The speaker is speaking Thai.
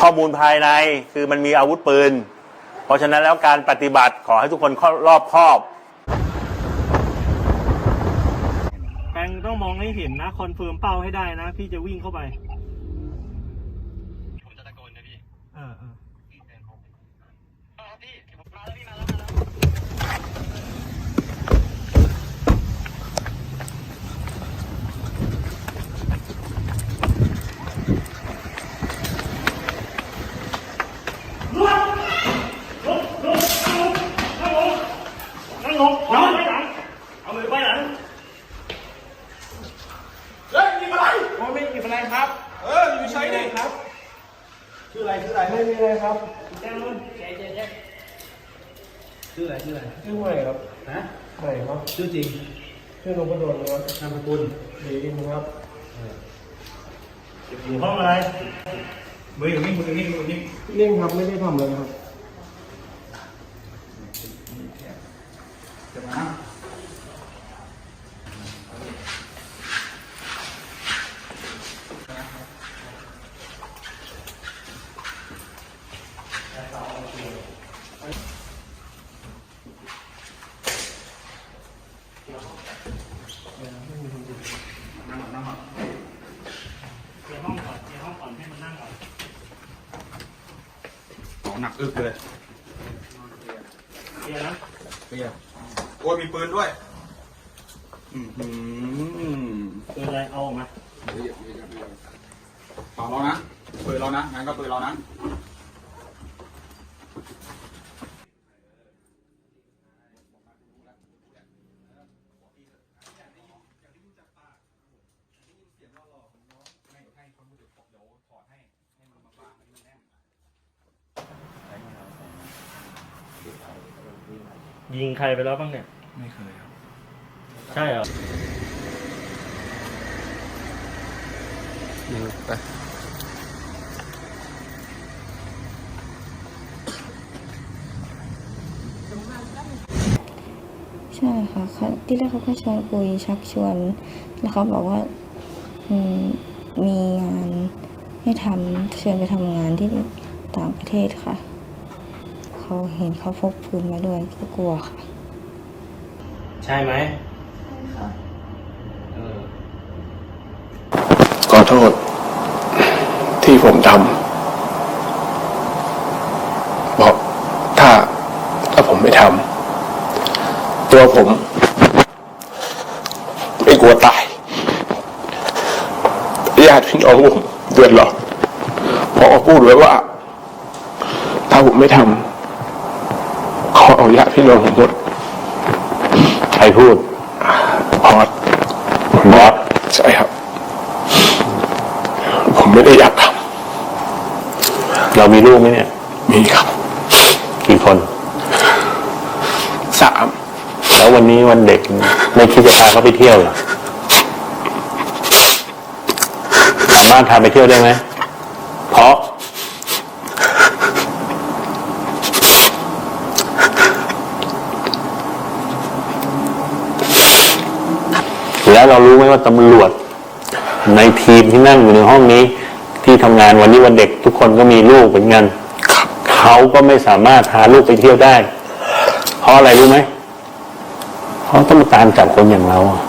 ข้อมูลภายในคือมันมีอาวุธปืน เพราะฉะนั้นแล้วการปฏิบัติขอให้ทุกคนรอบคอบแปงต้องมองให้เห็นนะ คอนเฟิร์มเป้าให้ได้นะ พี่จะวิ่งเข้าไปผมจะตะโกนนะพี่ เออเออเออพี่ผมมาแล้วพี่มาแล้วมาแล้ว นั่งลงนอนไปหลัง เอามือไปหลัง เฮ้ยมีอะไร โอ้ไม่มีอะไรครับ เอออยู่ใช้ดิ ครับ ชื่ออะไรชื่ออะไรไม่มีอะไรครับแจ้งนู่นแจ้งแจ้งแจ้งชื่ออะไรชื่ออะไรชื่อใหม่ครับฮะใหม่ครับชื่อจริงชื่อนพดลครับนามสกุลดีอินครับอยู่ห้องอะไรมืออยู่นี่มืออยู่นี่มืออยู่นี่เร่งครับไม่ได้ทำเลยครับจะมา นั่งเคลียร์ห้องก่อนเคลียร์ห้องก่อนให้มันนั่งก่อนของหนักอึกเลยเคลียร์นะเปียโอ้ยมีปืนด้วยอืมอืมคืออะไรเอาออกมา เดี๋ยวเดี๋ยวเดี๋ยวเดี๋ยวเปล่าเรานะปืนเรานะงั้นก็ปืนเรานะ ยิงใครไปแล้วบ้างเนี่ย ไม่เคยครับใช่เหรอไปใช่ค่ะเขาที่แรกเขาก็ชวนคุยชักชวน แล้วเขาบอกว่าอื มมีงานให้ทำเชิญไปทำงานที่ต่างประเทศค่ะ เขาเห็นเขาพกปืนมาด้วยก็กลัวค่ะ ใช่ไหมขอโทษ ที่ผมทำบอกถ้าถ้าผมไม่ทำตัวผม ไม่กลัวตาย ญาติพี่น้องผมเดือดร้อนพอพูดไว้ว่า ถ้าผมไม่ทำขอเอาญาติพี่น้องผมหมดใครพูดพอดบอสใช่ครับ ผมไม่ได้อยากทเรามีลูกไหมเนี่ยำมีครับ กี่คนสามแล้ววันนี้วันเด็ก ไม่คิดจะพาเขาไปเที่ยวเหรอ สามารถพาไปเที่ยวได้ไหม เพราะ แล้วเรารู้ไหมว่าตำรวจ ในทีมที่นั่งอยู่ในห้องนี้ ที่ทำงานวันนี้วันเด็กทุกคนก็มีลูกเหมือนกันครับเขาก็ไม่สามารถพาลูกไปเที่ยวได้ เพราะอะไรรู้ไหมเพราะต้องตามจับคนอย่างเราอะ